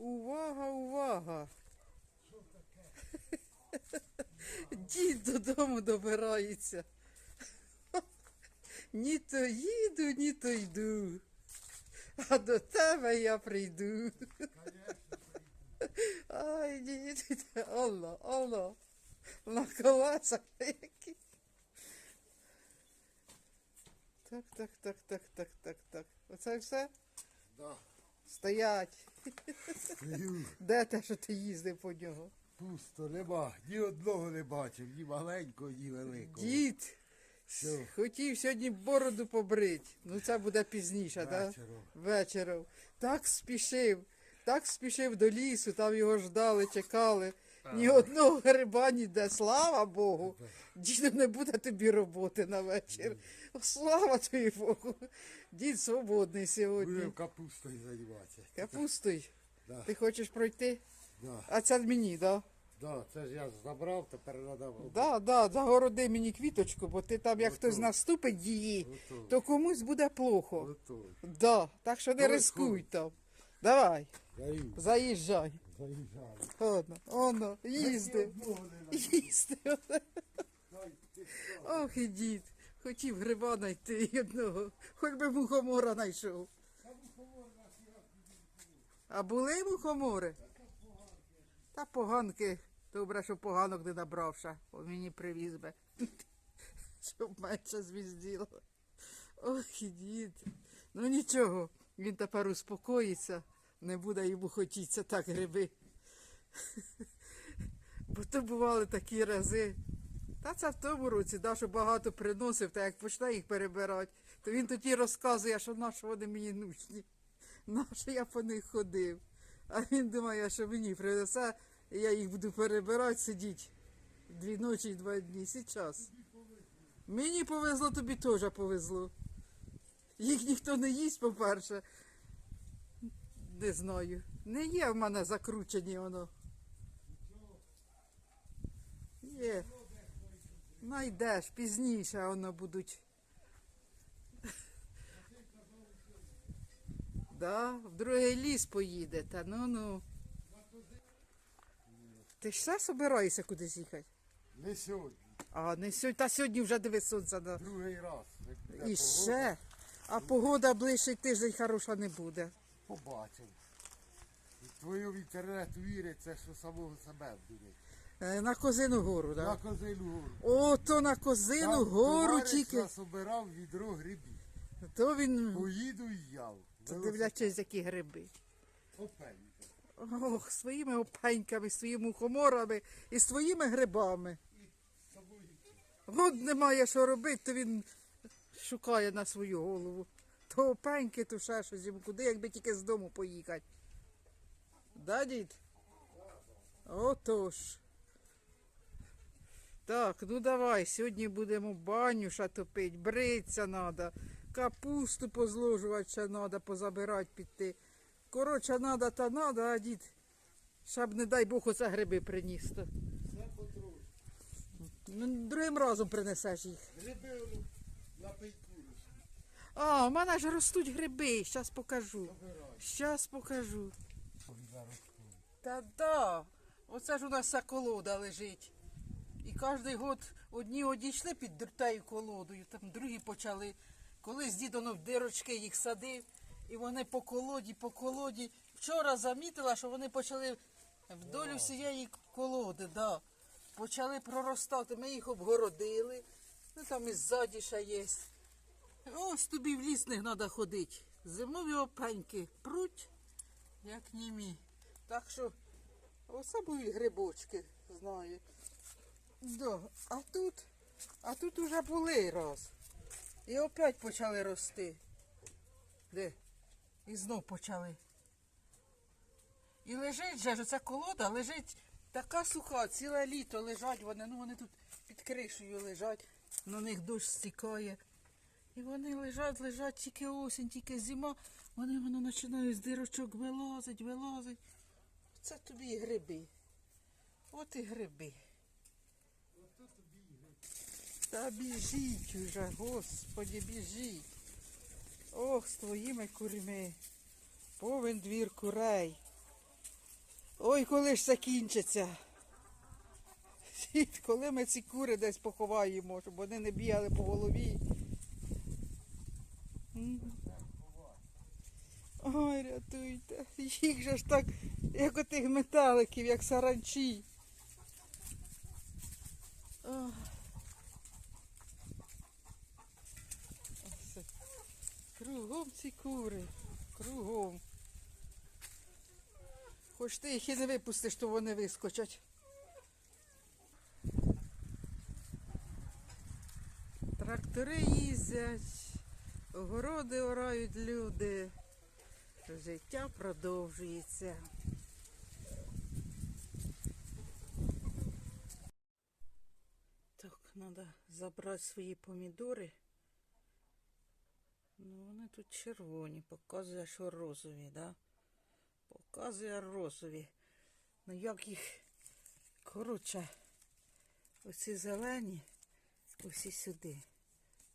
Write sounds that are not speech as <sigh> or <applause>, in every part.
Увага, увага. Дід додому добирається. Ні то їду, ні то йду. А до тебе я прийду. Ай, дід, Алло, алло. На колесах які. Так, так, так, так, так, так, так. Оце все? Да. Стоять. Стою. Де те, що ти їздив по нього? Пусто, нема. Ні одного не бачив, ні маленького, ні великого. Дід Що? хотів сьогодні бороду побрити. Ну це буде пізніше, так? Вечором. Вечором. Так спішив, так спішив до лісу, там його ждали, чекали. Ні одного гриба ніде, слава Богу. Діду не буде тобі роботи на вечір. Слава тобі Богу. Дід свободний сьогодні. Будемо капустою займатися. Капустуй. Да. Ти хочеш пройти? Да. А це мені, так? Да? Да, це ж я забрав, тепер треба. Да, да, загороди мені квіточку, бо ти там, як хтось наступить її, Готово. то комусь буде плохо. Готовий. Да, так що не Давай, рискуй там. Давай, Даю. заїжджай. Заїжджаю. Оно, оно, їзди. Одного Їзди. Дай, ти що? Ох і дід. Хотів гриба знайти одного. Хоч би мухомора знайшов. А були мухомори? Та поганки. Добре, що поганок не набравша. О, мені привіз би. <laughs> Щоб менше звізділо. Ох, і дід. Ну нічого, він тепер успокоїться, не буде йому хотіться так гриби. Бо то бували такі рази. Та це в тому році, да, що багато приносив, та як почне їх перебирати, то він тоді розказує, що на що вони мені нужні. На що я по них ходив. А він думає, що мені принесе, і я їх буду перебирати, сидіть дві ночі і два дні. Сейчас. Мені повезло, тобі теж повезло. Їх ніхто не їсть, по-перше. Не знаю. Не є в мене закручені воно. Є. Найдеш, пізніше воно будуть. Да, в другий ліс поїдете. Ну ну. Ти ж все собираєшся кудись їхати? Не сьогодні. А, не сьогодні. Та сьогодні вже диви сонце. Да. Другий раз. І ще. А погода ближчий тиждень хороша не буде. Побачимо. І Твою в інтернет віриться, що самого себе буде. Е, На Козину гору, так? На козину гору. О, то на Козину гору товариш тільки. насобирав відро грибів. То він, Поїду і яв. то дивлячись, які гриби. Опеліка. Ох, своїми опеньками, своїми мухоморами і своїми грибами. От немає що робити, то він шукає на свою голову. То опеньки, то ще щось куди, якби тільки з дому поїхати. Да, дід? Отож. Так, ну давай, сьогодні будемо баню топити, бриться треба, капусту позложувати ще треба, позабирати піти. Коротше, надо та надо, а дід, щоб не дай Бог оце гриби приніс. Все потроху. Ну, другим разом принесеш їх. Гриби воно на пейку ростуть. А, у мене ж ростуть гриби, зараз покажу. Зараз покажу. Та да, оце ж у нас вся колода лежить. І кожен год одні одійшли під тією колодою, там другі почали. Колись дідоно в дирочки їх садив, і вони по колоді, по колоді. Вчора замітила, що вони почали вдоль всієї колоди, да. почали проростати. Ми їх обгородили. Ну там і ззаді ще є. Ось тобі в ліс не треба ходити. Зимові опеньки пруть, як німі. Так що були грибочки, знаю. Да. А тут, а тут уже були раз. І опять почали рости. Де? І знов почали. І лежить же ж оця колода, лежить така суха, ціле літо лежать вони, ну вони тут під кришею лежать, на них дощ стікає. І вони лежать, лежать, тільки осінь, тільки зима, вони воно починають з дирочок вилазить, вилазить. Це тобі і гриби. От і гриби. Та біжіть уже, господі, біжіть. Ох, з твоїми курми. Повен двір курей. Ой, коли ж закінчиться. Коли ми ці кури десь поховаємо, щоб вони не бігали по голові. М. Ой, рятуйте. Їх же ж так, як отих металиків, як саранчі. Кругом ці кури. Кругом. Хоч ти їх і не випустиш, то вони вискочать. Трактори їздять, огородиорають люди. Життя продовжується. Так, треба забрати свої помідори. Ну, вони тут червоні, показує, що розові, да? Показує розові. Ну як їх, коротше, оці зелені, усі сюди.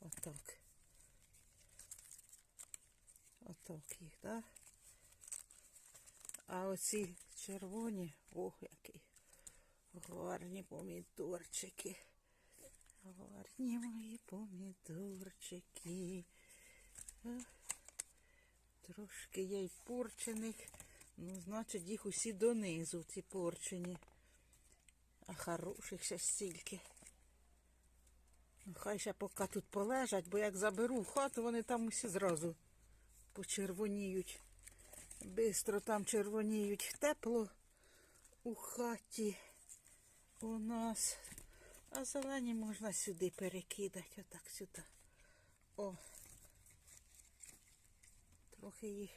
Отак. Отак їх, да? А оці червоні, ох, які гарні помідорчики. Гарні мої помідорчики. Трошки є й порчених. Ну, значить, їх усі донизу, ці порчені. А хороших ще стільки. Ну, хай ще поки тут полежать, бо як заберу в хату, вони там усі зразу почервоніють. Бистро там червоніють тепло у хаті у нас. А зелені можна сюди перекидати, отак сюди. О. Трохи їх.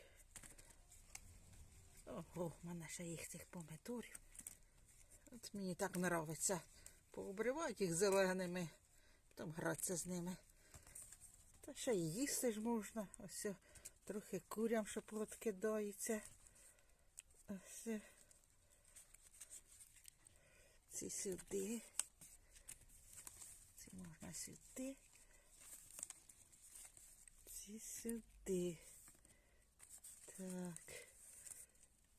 Ого, в мене ще їх цих помидорів. От мені так подобається пообривати їх зеленими, потім гратися з ними. Та ще й їсти ж можна. Ось трохи курям, що подкидається. Ось. Ці сюди. Ці можна сюди. Ці сюди. Так.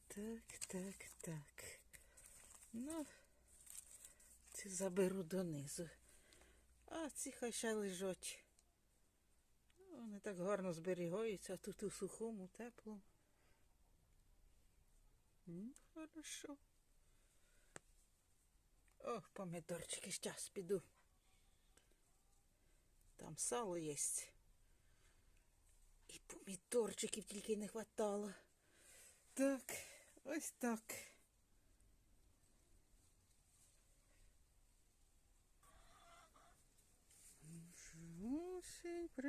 Так, так, так. Ну, ці заберу донизу. А ці хай ще лежать. Вони так гарно зберігаються, а тут у сухому, теплому. Хорошо. О, помідорчики, щас піду. Там сало є. І помідорчиків тільки не хватало. Так, ось так.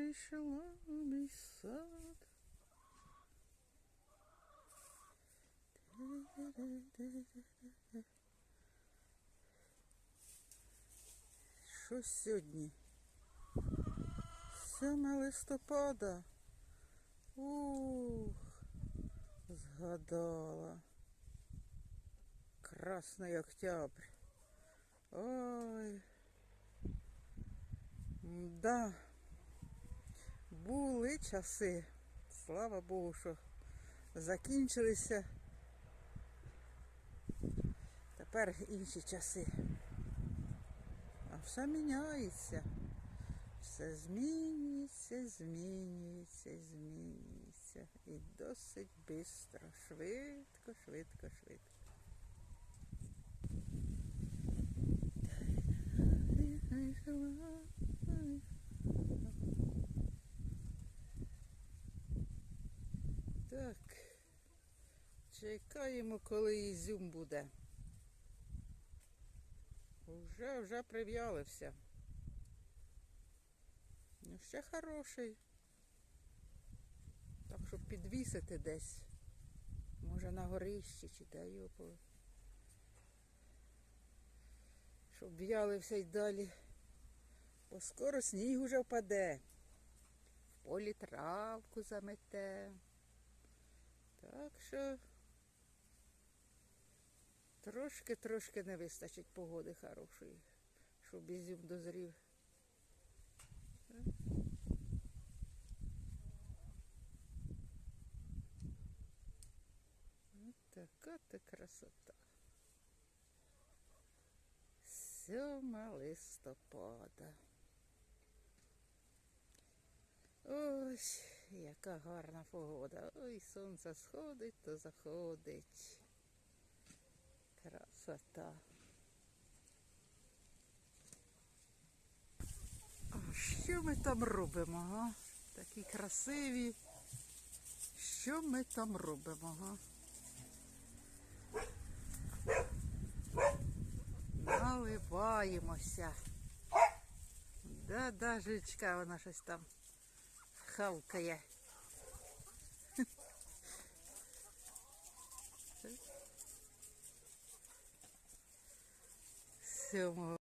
Прийшла мій сад. Що сьогодні? 7 листопада. Ух, згадала. Красний октябрь. Ой. Да. Були часи. Слава Богу, що закінчилися. Тепер інші часи. А все міняється. Все змінюється, змінюється, змінюється. І досить швидко, швидко, швидко, швидко. Так. Чекаємо, коли ізюм буде. Вже, вже прив'ялився. Ну, ще хороший. Так, щоб підвісити десь. Може на горищі чи де його. Щоб в'ялився й далі. Бо скоро сніг уже впаде. В полі травку замете. Так що трошки-трошки не вистачить погоди хорошої, щоб ізюм дозрів. От так. ти красота. 7 листопада. Ось, яка гарна погода. Ой, сонце сходить, то заходить. Красота. А що ми там робимо, га? Такі красиві. Що ми там робимо, га? Наливаємося. Да, да, жичка, вона щось там хавкає. Сьомого